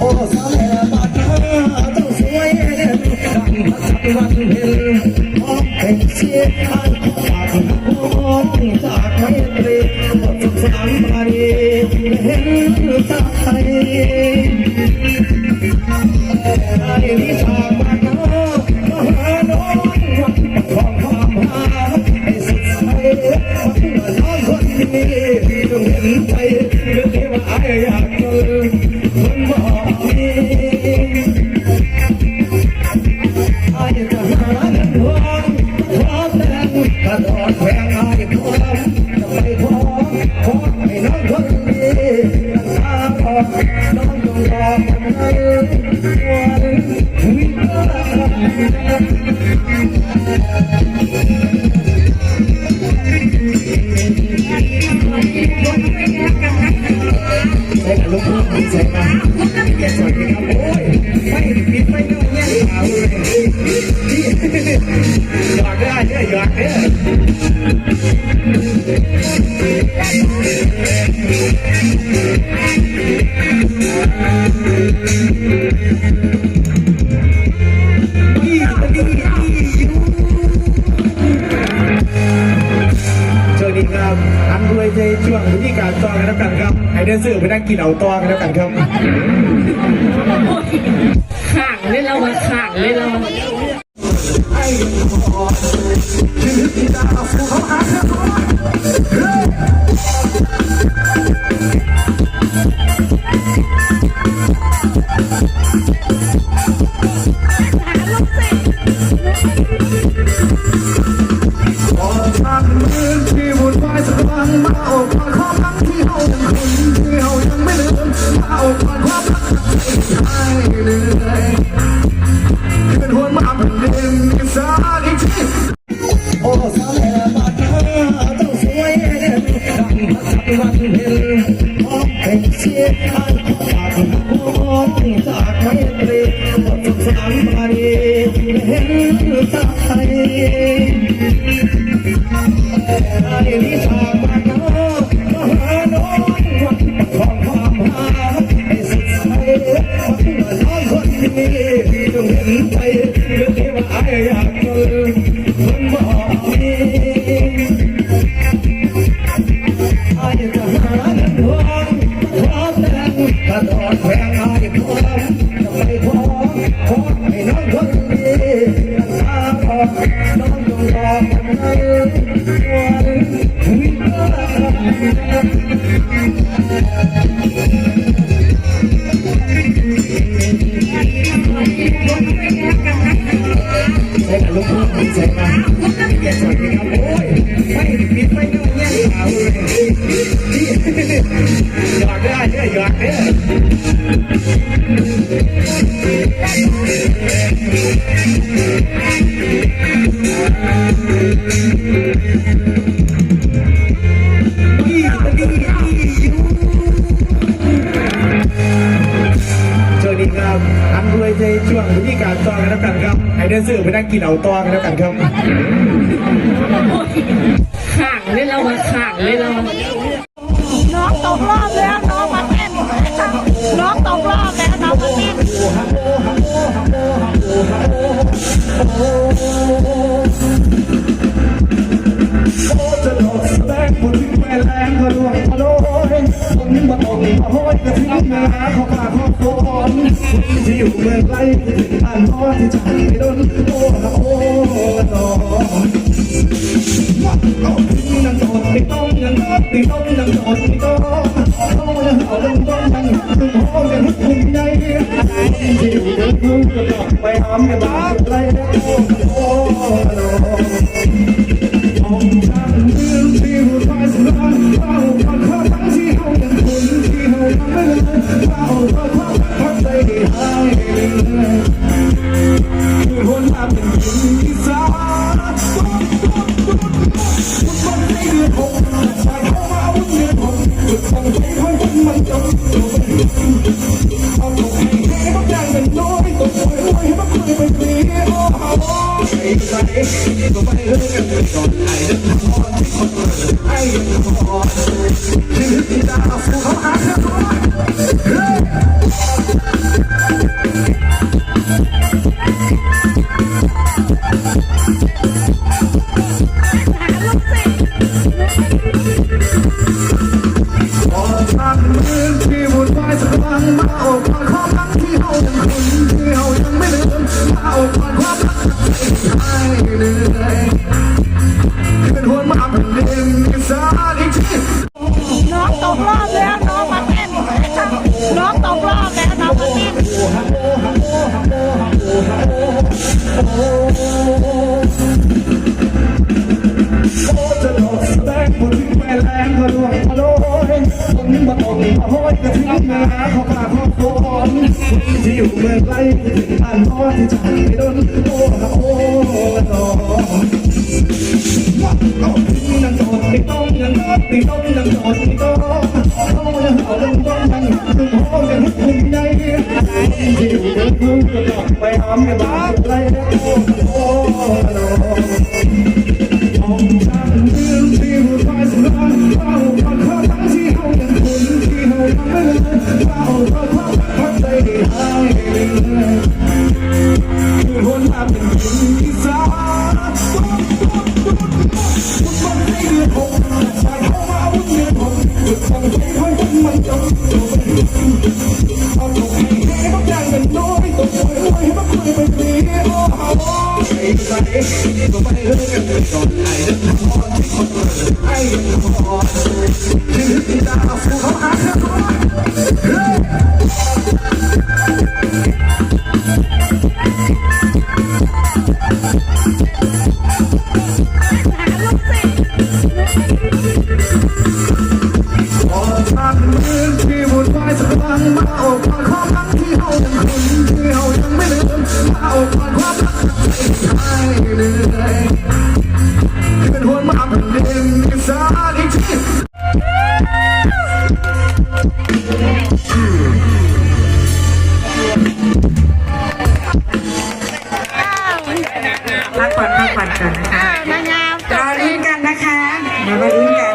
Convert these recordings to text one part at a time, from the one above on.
โอ้สาวแม่บาดนาเจ้าสวยดังพัชวันเพ็ญพร้อมเป็นเสียง ร ครับอันรวยใจช่วงวิธีการต่อกันแล้วกันครับให้เดนเซอร์ไปนั่งกินเอาต่อกันแล้วกันครับข่างเลยเราอะข่างเลยเรา เป็นเสียงอัน กระโดดแหวงไอ้ความจะไปขอขอให้น้องคนนี้รักษาพอน้องต้องรอคนนั้นวันวิวาใส่กับลูกพี่ใส่ ดีดีดีสวัสดีครับอันรวยใจช่วงวิธีการต่อกันแล้วกันครับให้เดนเซอร์ไปนั่งกินเอาต่อกันแล้วกันครับข่างเลยเราอะข่างเลยเราอะน้องตกรอบแล้วน้องมา มาตกมาโหยกระทิ้งนาขาปากเขาโคนที่อยู่เมืองไกลถึงอ่านน้อที่จะไม่โดนโอ้ละโอ้ละน้องยังโดดไม่ต้องยังโดดไม่ต้องยังโดดไม่ต้องเขายังเอาเรื่องต้องยังถึงห้องยังหุบหุ่นใหญ่ที่อยู่เดินทุ่งก็ต้องไปหามในบ้านไรโอ้วโอ้ละน้องอ นมาเป็นหญิงอีสานตุ๊บตุ๊บตุ๊บตุ๊บมันไม่เดือดหกใส่เข้ามาวุ่นเดือดหกจุดของใจค่อยวันมันจบจบเอาตกให้ให้บักอย่างเป็นน้อยตกหวยหวยให้บักคุยไปฟรีโอ้โหใส่ใส่ก็ไปเรื่องกันก่อนไอ้เดินทางไอ้ยังพอที่ลึกที่ดาวเขาหาเธอ น้องตกรอบแล้วน้องมาเต้นโอ้จะโดดแสดงบนที่แม่แรงก็ลวงโลยคนมาตกมาห้อยกระทิ้งมาเขาปากเขาโอน ที่อยู่เมืองไกลถึงอ่านน้อยที่จากไปโดนโอ้โอ้โอ้ยังโดดไม่ต้องยังโดดไม่ต้องยังโดดไม่ต้องเขายังเอาเรื่องต้องยังถึงห้องยังหุ่น ใหญ่ที่อยู่เมืองพึ่งก็ต้องไปหามกันบ้างไรโอ้โอ้โอ้ออกทางเมืองที่วุ่นวายสักวันมาโอบกอดความรักที่เฮายังคุ้น พักผ่อนพักผ่อนก่อนนะคะนางงามรอลุ้นกันนะคะเดี๋ยวมาลุ้นกัน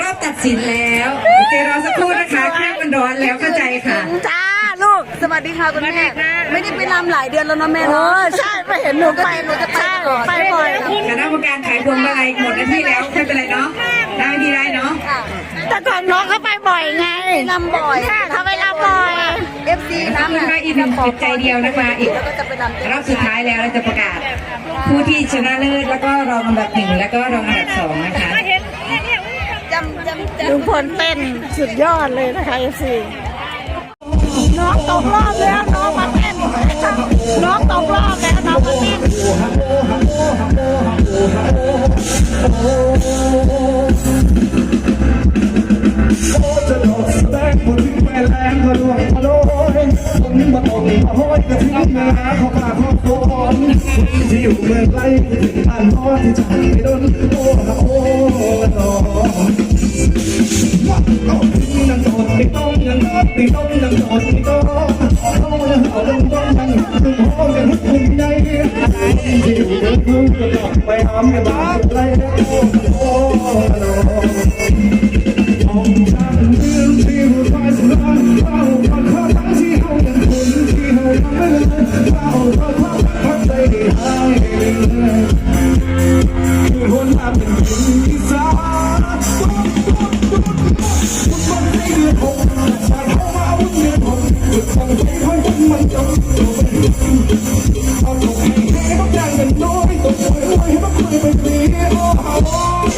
รอบตัดสินแล้วโอเครอสักครู่นะคะเครื่องมันร้อนแล้วเข้าใจค่ะจ้าลูกสวัสดีค่ะคุณแม่ไม่ได้ไปรำหลายเดือนแล้วนะแม่เนาะใช่ไปเห็นหนูไปหนูจะไปไปบ่อยคณะกรรมการขายพวงมาลัยหมดหน้าที่แล้วไม่เป็นไรเนาะได้ที่ได้เนาะแต่ก่อนน้องเขาไปบ่อยไงรำบ่อยเขาไปรำบ่อยเอ ฟซีขอบคุณค่ะอีกหนึ่งจิตใจเดียวนะคะอีกก็จะไปรำรอบสุดท้ายแล้วเราจะประกาศ ผู้ที่ชนะเลิศแล้วก็รองอันดับหนึ่งแล้วก็รองอันดับสองนะคะจำจำจำลุงพลเต้นสุดยอดเลยนะคะเอฟซีน้องตกรอบแล้วน้องมาเต้นน้องตกรอบแล้วน้องมาเต้นโอ้จะโดดแสดง คนมาตกมาห้อยกระทิ้งมาเขาปากเขาโอนที่อยู่เมืองไกลถึงอ่านน้อที่จากไปโดนโอ้โอ้โอ้ยังโดดไม่ต้องยังโดดไม่ต้องยังโดดไม่ต้องเขายังเอาเรื่องต้องยังถึงห้